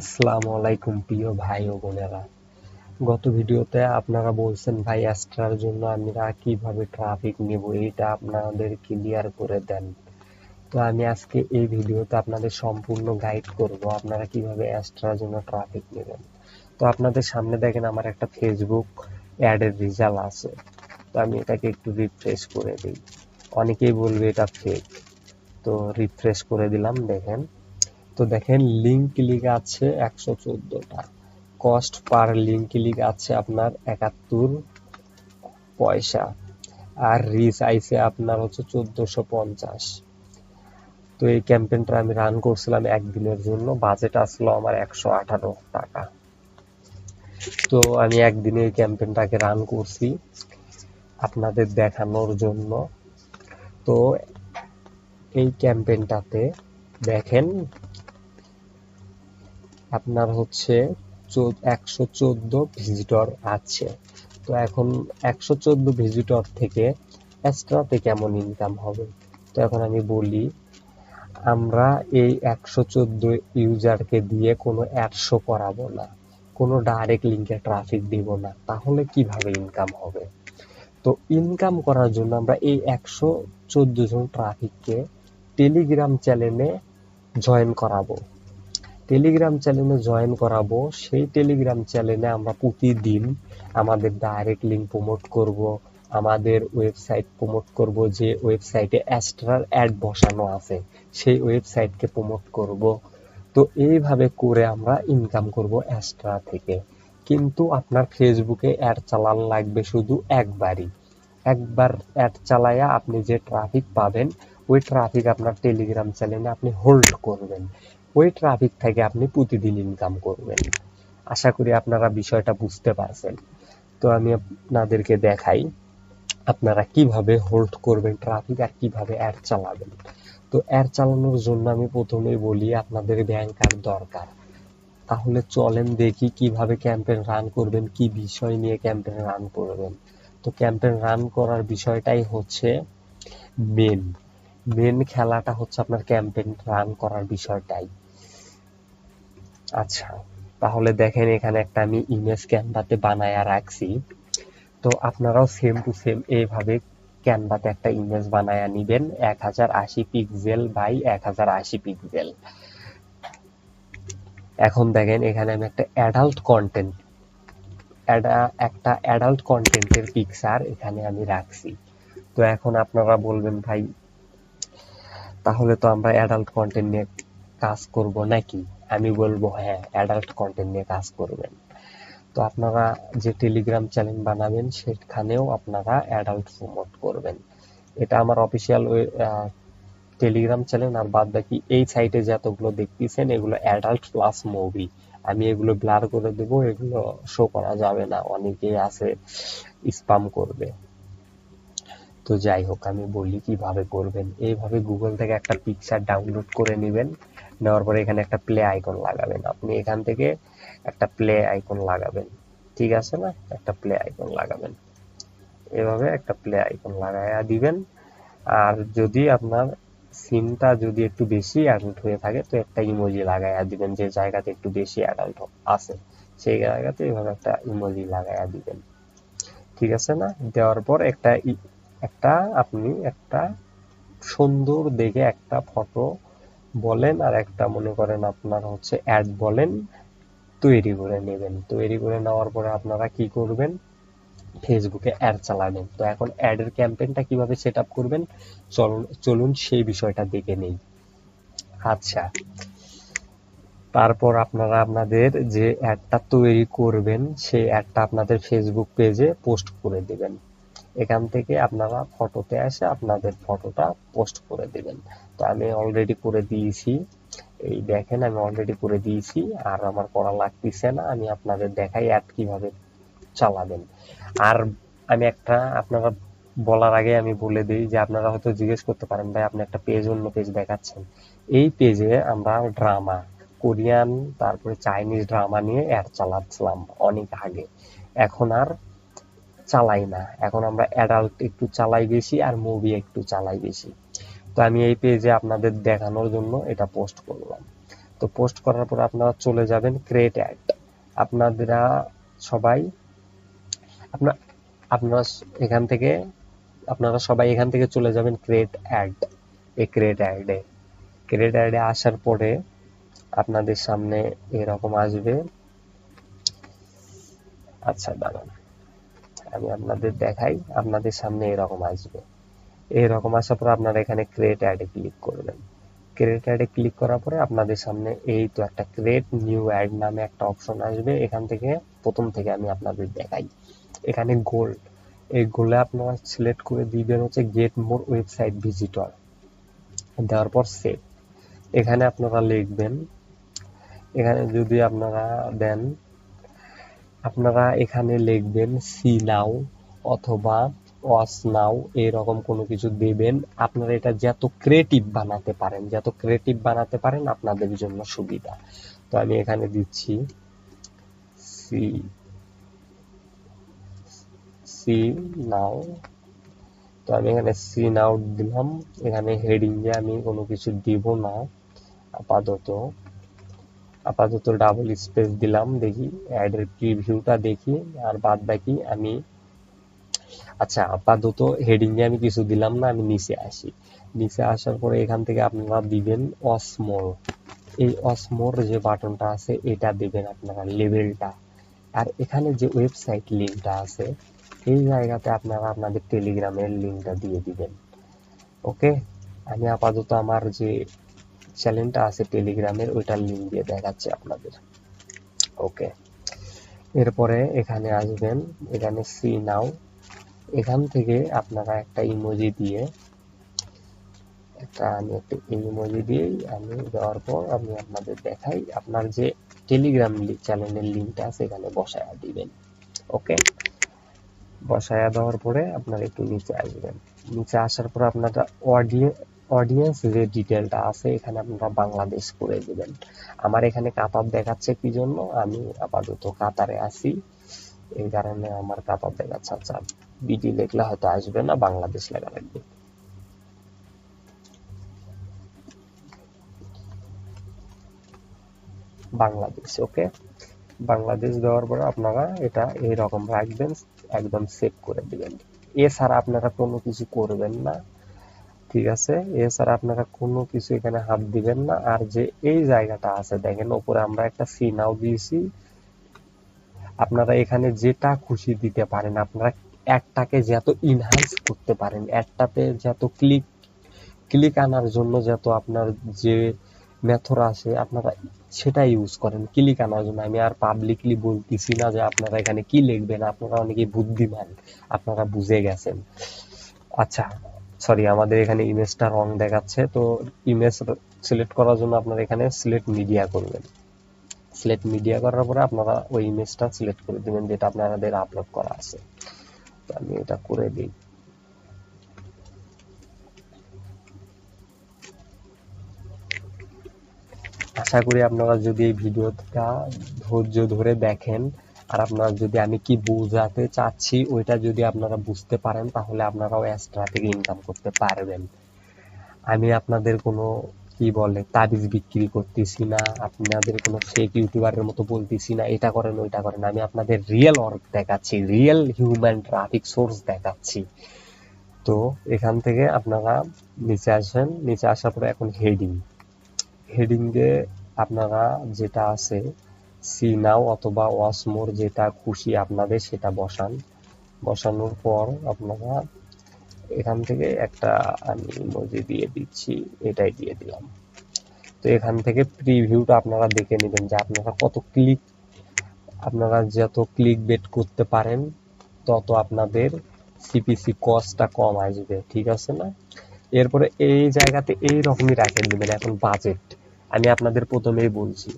আসসালামু আলাইকুম, প্রিয় ভাই ও বোনেরা। গত ভিডিওতে আপনারা বলছেন, ভাই অ্যাস্ট্রার জন্য আমরা কীভাবে ট্রাফিক নিব? এটা আপনাদের ক্লিয়ার করে দেন। তো আমি আজকে এই ভিডিওতে আপনাদের সম্পূর্ণ গাইড করব, আপনারা কীভাবে অ্যাস্ট্রার জন্য ট্রাফিক নেবেন। তো আপনাদের সামনে দেখেন, আমার একটা ফেসবুক অ্যাডের রেজাল্ট আছে। তো আমি এটাকে একটু রিফ্রেশ করে দিই। অনেকেই বলবে এটা ফেক তো রিফ্রেশ করে দিলাম, দেখেন। তো দেখেন লিঙ্ক ক্লিক আছে একশো চোদ্দটা। কস্ট পার লিঙ্ক ক্লিক আছে আপনার একাত্তর পয়সা। আর রিচ আইসে আপনার হচ্ছে চোদ্দশো পঞ্চাশ। তো এই ক্যাম্পেইনটা আমি রান করছিলাম একদিনের জন্য। বাজেট আসলো আমার একশো আঠারো টাকা। তো আমি একদিনে এই ক্যাম্পেইনটাকে রান করছি আপনাদের দেখানোর জন্য। তো এই ক্যাম্পেইনটাতে দেখেন আপনার হচ্ছে একশো চোদ্দ ভিজিটর আছে। তো এখন একশো চোদ্দ ভিজিটর থেকে এক্সট্রাতে কেমন ইনকাম হবে? তো এখন আমি বলি, আমরা এই একশো চোদ্দ ইউজারকে দিয়ে কোনো অ্যাডশো করাবো না, কোনো ডাইরেক্ট লিঙ্কে ট্রাফিক দিব না, তাহলে কীভাবে ইনকাম হবে? তো ইনকাম করার জন্য আমরা এই একশো চোদ্দ জন ট্রাফিককে টেলিগ্রাম চ্যানেলে জয়েন করাবো। টেলিগ্রাম চ্যানেলে জয়েন করাবো। সেই টেলিগ্রাম চ্যানেলে আমরা প্রতিদিন আমাদের ডাইরেক্ট লিঙ্ক প্রমোট করব, আমাদের ওয়েবসাইট প্রমোট করব, যে ওয়েবসাইটে অ্যাস্ট্রার অ্যাড বসানো আছে, সেই ওয়েবসাইটকে প্রমোট করব। তো এইভাবে করে আমরা ইনকাম করব অ্যাস্ট্রা থেকে। কিন্তু আপনার ফেসবুকে অ্যাড চালান লাগবে শুধু একবারই। একবার অ্যাড চালায়া আপনি যে ট্রাফিক পাবেন, ওই ট্রাফিক আপনার টেলিগ্রাম চ্যানেলে আপনি হোল্ড করবেন। ওই ট্রাফিক থেকে আপনি প্রতিদিন ইনকাম করবেন। আশা করি আপনারা বিষয়টা বুঝতে পারছেন। তো আমি আপনাদেরকে দেখাই আপনারা কীভাবে হোল্ড করবেন ট্রাফিক আর কীভাবে অ্যাড চালাবেন। তো অ্যাড চালানোর জন্য আমি প্রথমেই বলি আপনাদের ব্যাংক কার্ড দরকার। তাহলে চলেন দেখি কীভাবে ক্যাম্পেইন রান করবেন, কি বিষয় নিয়ে ক্যাম্পেইন রান করবেন। তো ক্যাম্পেইন রান করার বিষয়টাই হচ্ছে মেন মেন খেলাটা হচ্ছে আপনার ক্যাম্পেইন রান করার বিষয়টাই। আচ্ছা তাহলে দেখেন এখানে একটা আমি ইমেজ ক্যানভাতে বানায়া রাখছি। তো আপনারাও সেম টু সেম এইভাবে ক্যানভাতে একটা ইমেজ বানায়া নিবেন, এক হাজার আশি পিক্সেল বাই এক হাজার আশি পিক্সেল এখন দেখেন এখানে আমি একটা অ্যাডাল্ট কন্টেন্ট একটা অ্যাডাল্ট কন্টেন্টের পিকচার এখানে আমি রাখছি। তো এখন আপনারা বলবেন, ভাই, তাহলে তো আমরা অ্যাডাল্ট কন্টেন্ট নিয়ে কাজ করব নাকি? আমি বলব হ্যাঁ অ্যাডাল্ট কন্টেন্ট নিয়ে কাজ করবেন। তো আপনারা যে টেলিগ্রাম চ্যানেল বানাবেন, সেখানেও আপনারা অ্যাডাল্ট প্রমোট করবেন। এটা আমার অফিসিয়াল টেলিগ্রাম চ্যানেল আর বাদ বাকি এই সাইটে যতগুলো দেখতেছেন, এগুলো অ্যাডাল্ট প্লাস মুভি আমি এগুলো ব্লার করে দেব, এগুলো শো করা যাবে না, অনেকেই আছে স্পাম করবে। তো যাই হোক, আমি বলি কীভাবে করবেন। এইভাবে গুগল থেকে একটা পিকচার ডাউনলোড করে নেবেন। নেওয়ার পরে এখানে একটা প্লে আইকন লাগাবেন। আপনি এখান থেকে একটা প্লে আইকন লাগাবেন। ঠিক আছে না? একটা প্লে আইকন লাগাবেন। এভাবে একটা প্লে আইকন লাগাইয়া দিবেন। আর যদি আপনার সিমটা যদি একটু বেশি অ্যাডাল্ট হয়ে থাকে, তো একটা ইমোজি লাগাইয়া দিবেন যে জায়গাতে একটু বেশি অ্যাডাল্ট আছে। সেই জায়গাতে এভাবে একটা ইমোজি লাগাইয়া দিবেন। ঠিক আছে না? দেওয়ার পর একটা একটা আপনি একটা সুন্দর দেখে একটা ফটো বলেন আর একটা মনে করেন আপনার হচ্ছে অ্যাড বলেন, তৈরি করে নেবেন। তৈরি করে নেওয়ার পরে আপনারা কি করবেন? ফেসবুকে অ্যাড চালাবেন। তো এখন অ্যাডের ক্যাম্পেইনটা কীভাবে সেট আপ করবেন? চলুন চলুন সেই বিষয়টা দেখে নেই। আচ্ছা। তারপর আপনারা আপনাদের যে অ্যাডটা তৈরি করবেন, সেই অ্যাডটা আপনাদের ফেসবুক পেজে পোস্ট করে দেবেন। এখান থেকে আপনারা ফটোতে এসে আপনাদের ফটোটা পোস্ট করে দেবেন। তো আমি অলরেডি করে দিয়েছি। এই দেখেন, আমি অলরেডি করে দিয়েছি। আর আমার করা লাগতেছে না, আমি আপনাদের দেখাই অ্যাড কীভাবে চালাবেন। আর আমি একটা, আপনারা বলার আগে আমি বলে দিই যে আপনারা হয়তো জিজ্ঞেস করতে পারেন, ভাই, আপনি একটা পেজ অন্য পেজ দেখাচ্ছেন? এই পেজে আমরা ড্রামা কোরিয়ান তারপরে চাইনিজ ড্রামা নিয়ে অ্যাড চালাচ্ছিলাম অনেক আগে। এখন আর চালাই না। এখন আমরা অ্যাডাল্ট একটু চালাই বেশি আর মুভি একটু চালাই বেশি। তো আমি এই পেজে আপনাদের দেখানোর জন্য এটা পোস্ট করলাম। তো পোস্ট করার পর আপনারা চলে যাবেন ক্রিয়েট অ্যাড আপনারা সবাই আপনার আপনারা এখান থেকে, আপনারা সবাই এখান থেকে চলে যাবেন ক্রিয়েট অ্যাড এই ক্রিয়েট অ্যাডে ক্রিয়েট অ্যাডে আসার পরে আপনাদের সামনে এরকম আসবে। আচ্ছা দাঁড়ান। আমি আপনাদের দেখাই, আপনাদের সামনে এরকম আসবে। এরকম আসার পর আপনারা এখানে ক্রিয়েট অ্যাডে ক্লিক করবেন। ক্রিয়েট অ্যাডে ক্লিক করার পরে আপনাদের সামনে এই তো একটা ক্রিয়েট নিউ অ্যাড নামে একটা অপশন আসবে। এখান থেকে, প্রথম থেকে আমি আপনাদের দেখাই। এখানে গোল্ড এই গোলে আপনারা সিলেক্ট করে দিবেন হচ্ছে গেট মোর ওয়েবসাইট ভিজিটর দেওয়ার পর সেভ এখানে আপনারা লিখবেন। এখানে যদি আপনারা দেন আপনারা এখানে লিখবেন সি নাও অথবা ওয়াস নাও এরকম কোনো কিছু দেবেন। আপনারা এটা যত ক্রিয়েটিভ বানাতে পারেন, যত ক্রিয়েটিভ বানাতে পারেন, আপনাদের জন্য সুবিধা। তো আমি এখানে দিচ্ছি সি সি নাও তো আমি এখানে সি নাও দিলাম। এখানে হেডিং এ আমি কোনো কিছু দিব না, আপাতত। আপাতত ডাবল স্পেস দিলাম, দেখি অ্যাডের প্রিভিউটা দেখি, আর বাদ বাকি আমি আচ্ছা আপাতত হেডিং এ আমি কিছু দিলাম না, আমি নিচে আসি। নিচে আসার পরে এখান থেকে আপনারা দিবেন অসমোর এই অসমোর যে বাটনটা আছে, এটা দিবেন আপনারা লেভেলটা আর এখানে যে ওয়েবসাইট লিঙ্কটা আছে, এই জায়গাতে আপনারা আপনাদের টেলিগ্রামের লিঙ্কটা দিয়ে দিবেন। ওকে আমি আপাতত আমার যে চ্যানেলটা আছে টেলিগ্রামের ওইটার লিঙ্ক দিয়ে দেখাচ্ছি আপনাদের। ওকে এরপরে এখানে আসবেন, এখানে সি নাও এখান থেকে আপনারা একটা ইমোজি দিয়ে, একটা আমি একটা ইমোজি দিয়েই আমি দেওয়ার পর আমি আপনাদের দেখাই, আপনার যে টেলিগ্রাম চ্যানেলের লিঙ্কটা আছে, এখানে বসায়া দিবেন। ওকে বসায়া দেওয়ার পরে আপনারা একটু নিচে আসবেন। নিচে আসার পর আপনারা অডিও অডিয়েন্স যে ডিটেলটা আছে, এখানে আপনারা বাংলাদেশ করে দিবেন। আমার এখানে কাতার দেখাচ্ছে কি জন্য? আমি আপাতত কাতারে আছি। এই কারণে আমার কাতার দেখাচ্ছে। আচ্ছা বিডি লেখলে হয়তো আসবে না, বাংলাদেশ লেখা লাগবে। বাংলাদেশ ওকে বাংলাদেশ দেওয়ার পরে আপনারা এটা এইরকম রাখবেন, একদম সেভ করে দিবেন। এছাড়া আপনারা কোনো কিছু করবেন না। ঠিক আছে? এছাড়া আপনারা কোনো কিছু এখানে হাত দিবেন না। আর যে এই জায়গাটা আছে, দেখেন উপরে আমরা একটা সি নাও দিয়েছি। আপনারা এখানে যেটা খুশি দিতে পারেন, আপনারা একটাকে যত ইনহান্স করতে পারেন, একটাতে যত ক্লিক ক্লিক আনার জন্য যত আপনার যে মেথড আছে, আপনারা সেটা ইউজ করেন ক্লিক আনার জন্য। আমি আর পাবলিকলি বলতেছি না যে আপনারা এখানে কি লিখবেন, আপনারা অনেকে বুদ্ধিমান, আপনারা বুঝে গেছেন। আচ্ছা সরি আমাদের এখানে ইমেজটা রং দেখাচ্ছে, তো ইমেজ সিলেক্ট করার জন্য আপনারা এখানে সিলেক্ট মিডিয়া করবেন। সিলেক্ট মিডিয়া করার পরে আপনারা ওই ইমেজটা সিলেক্ট করে দিবেন, যেটা আপনাদের আপলোড করা আছে। তো আমি এটা করে দিই। আশা করি আপনারা যদি এই ভিডিওটা ধৈর্য ধরে দেখেন আর আপনারা যদি আমি কি বোঝাতে চাচ্ছি, ওইটা যদি আপনারা বুঝতে পারেন, তাহলে আপনারাও এক্সট্রা থেকে ইনকাম করতে পারবেন। আমি আপনাদের কোনো, কি বলে, তাবিজ বিক্রি করতেছি না, আপনাদের কোনো ফেক ইউটিউবারের মতো বলতেছি না, এটা করেন, ওইটা করেন। আমি আপনাদের রিয়েল ওয়ার্ক দেখাচ্ছি রিয়েল হিউম্যান ট্রাফিক সোর্স দেখাচ্ছি। তো এখান থেকে আপনারা নিচে আসেন, নিচে আসার পরে এখন হেডিং হেডিং এ আপনারা যেটা আছে সি নাও অথবা ওয়াস মোর যেটা খুশি আপনাদের সেটা বসান। বসানোর পর আপনারা এখান থেকে একটা আমি ইমোজি দিয়ে দিচ্ছি, এটাই দিয়ে দিলাম। তো এখান থেকে প্রিভিউটা আপনারা দেখে নেবেন যে আপনারা কত ক্লিক আপনারা যত ক্লিক বেট করতে পারেন, তত আপনাদের সিপিসি কস্টটা কম আসবে, ঠিক আছে না? এরপরে এই জায়গাতে এই রকমই রাখে দিবেন, এখন বাজেট আমি আপনাদের প্রথমেই বলছি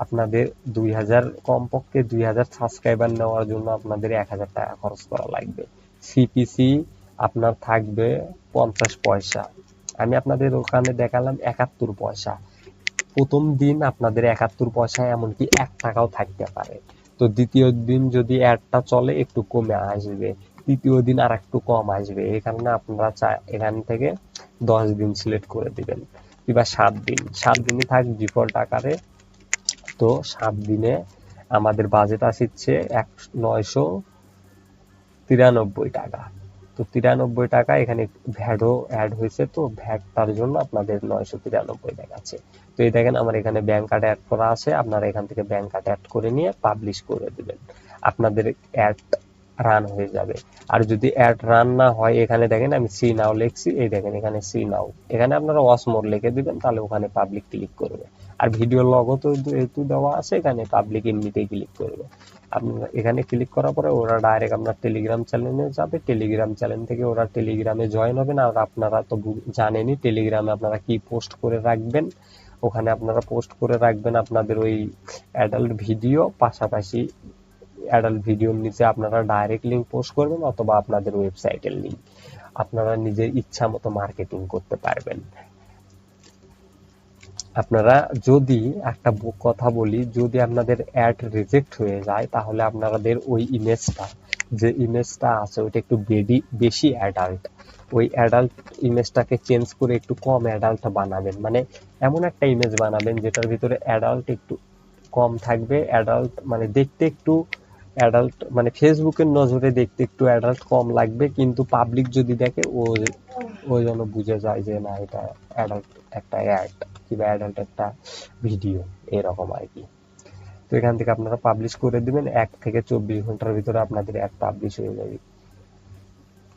আপনাদের দুই হাজার, কমপক্ষে দুই হাজার সাবস্ক্রাইবার নেওয়ার জন্য আপনাদের এক হাজার টাকা খরচ করা লাগবে। সিপিসি আপনার থাকবে পঞ্চাশ পয়সা। আমি আপনাদের ওখানে দেখালাম একাত্তর পয়সা। প্রথম দিন আপনাদের একাত্তর পয়সা, এমনকি এক টাকাও থাকতে পারে। তো দ্বিতীয় দিন যদি অ্যাডটা চলে, একটু কমে আসবে। তৃতীয় দিন আর একটু কম আসবে। এই কারণে আপনারা এখান থেকে দশ দিন সিলেক্ট করে দিবেন। কিংবা সাত দিন। সাত দিনই থাক ডিফল্ট আকারে। তো সাত দিনে আমাদের বাজেট আসছে এক নয়শো তিরানব্বই টাকা। তো তিরানব্বই টাকা এখানে ভ্যাটও অ্যাড হয়েছে, তো ভ্যাট তার জন্য আপনাদের নয়শো তিরানব্বই দেখাচ্ছে। তো এই দেখেন আমার এখানে ব্যাংক কার্ড অ্যাড করা আছে, আপনারা এখান থেকে ব্যাংক কার্ড অ্যাড করে নিয়ে পাবলিশ করে দেবেন। আপনাদের অ্যাড রান হয়ে যাবে। আর যদি অ্যাড রান না হয়, এখানে দেখেন আমি সি নাও লিখছি, এই দেখেন এখানে সি নাও এখানে আপনারা ওয়াসমোর লিখে দিবেন, তাহলে ওখানে পাবলিক ক্লিক করবে। আর ভিডিও লগও তো যেহেতু দেওয়া আছে, এখানে পাবলিক এমনিতেই ক্লিক করবে। আপনারা এখানে ক্লিক করার পরে ওরা ডাইরেক্ট আপনার টেলিগ্রাম চ্যানেলে যাবে। টেলিগ্রাম চ্যানেল থেকে ওরা টেলিগ্রামে জয়েন হবেন আর আপনারা তো জানেনই টেলিগ্রামে আপনারা কি পোস্ট করে রাখবেন। ওখানে আপনারা পোস্ট করে রাখবেন আপনাদের ওই অ্যাডাল্ট ভিডিও পাশাপাশি অ্যাডাল্ট ভিডিওর নিচে আপনারা ডাইরেক্ট লিঙ্ক পোস্ট করবেন, অথবা আপনাদের ওয়েবসাইটের লিঙ্ক আপনারা নিজের ইচ্ছা মতো মার্কেটিং করতে পারবেন। আপনারা যদি একটা কথা বলি, যদি আপনাদের অ্যাড রিজেক্ট হয়ে যায়, তাহলে আপনাদের ওই ইমেজটা যে ইমেজটা আছে, ওইটা একটু বেডি বেশি অ্যাডাল্ট ওই অ্যাডাল্ট ইমেজটাকে চেঞ্জ করে একটু কম অ্যাডাল্ট বানাবেন। মানে এমন একটা ইমেজ বানাবেন, যেটার ভিতরে অ্যাডাল্ট একটু কম থাকবে অ্যাডাল্ট মানে দেখতে একটু অ্যাডাল্ট মানে ফেসবুকের নজরে দেখতে একটু অ্যাডাল্ট কম লাগবে, কিন্তু পাবলিক যদি দেখে, ও ও যেন বুঝে যায় যে না, এটা অ্যাডাল্ট একটা অ্যাড কিংবা অ্যাডাল্ট একটা ভিডিও এরকম আর কি। তো এখান থেকে আপনারা পাবলিশ করে দিবেন, এক থেকে চব্বিশ ঘণ্টার ভিতরে আপনাদের অ্যাড পাবলিশ হয়ে যাবে।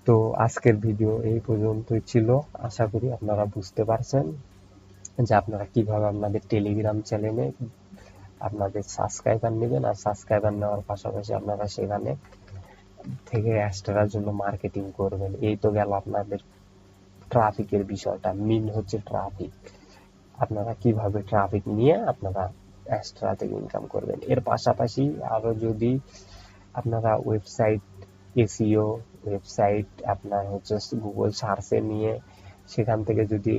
তো আজকের ভিডিও এই পর্যন্তই ছিল। আশা করি আপনারা বুঝতে পারছেন যে আপনারা কীভাবে আপনাদের টেলিগ্রাম চ্যানেলে আপনাদের সাবস্ক্রাইবার নেবেন আর সাবস্ক্রাইবার নেওয়ার পাশাপাশি আপনারা সেখানে থেকে অ্যাস্টারার জন্য মার্কেটিং করবেন। এই তো গেল আপনাদের ট্রাফিকের বিষয়টা। মেন হচ্ছে ট্রাফিক আপনারা কীভাবে ট্রাফিক নিয়ে আপনারা এক্সট্রা থেকে ইনকাম করবেন? এর পাশাপাশি আরও যদি আপনারা ওয়েবসাইট এসিও ওয়েবসাইট আপনার হচ্ছে গুগল সার্চে নিয়ে সেখান থেকে যদি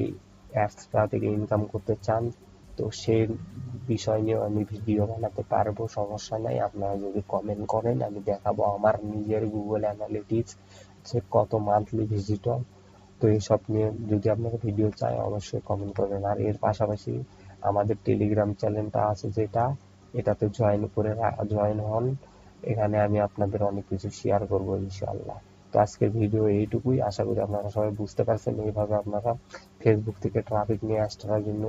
এক্সট্রা থেকে ইনকাম করতে চান, তো সেই বিষয় নিয়েও আমি ভিডিও বানাতে পারব, সমস্যা নাই। আপনারা যদি কমেন্ট করেন, আমি দেখাবো আমার নিজের গুগল অ্যানালিটিক্স যে কত মান্থলি ভিজিটর তো এইসব নিয়ে যদি আপনারা ভিডিও চাই অবশ্যই কমেন্ট করবেন। আর এর পাশাপাশি আমাদের টেলিগ্রাম চ্যানেলটা আছে যেটা, এটাতে জয়েন করে জয়েন হন। এখানে আমি আপনাদের অনেক কিছু শেয়ার করব ইনশাআল্লাহ। তো আজকের ভিডিও এইটুকুই। আশা করি আপনারা সবাই বুঝতে পারছেন এইভাবে আপনারা ফেসবুক থেকে ট্রাফিক নিয়ে আসার জন্য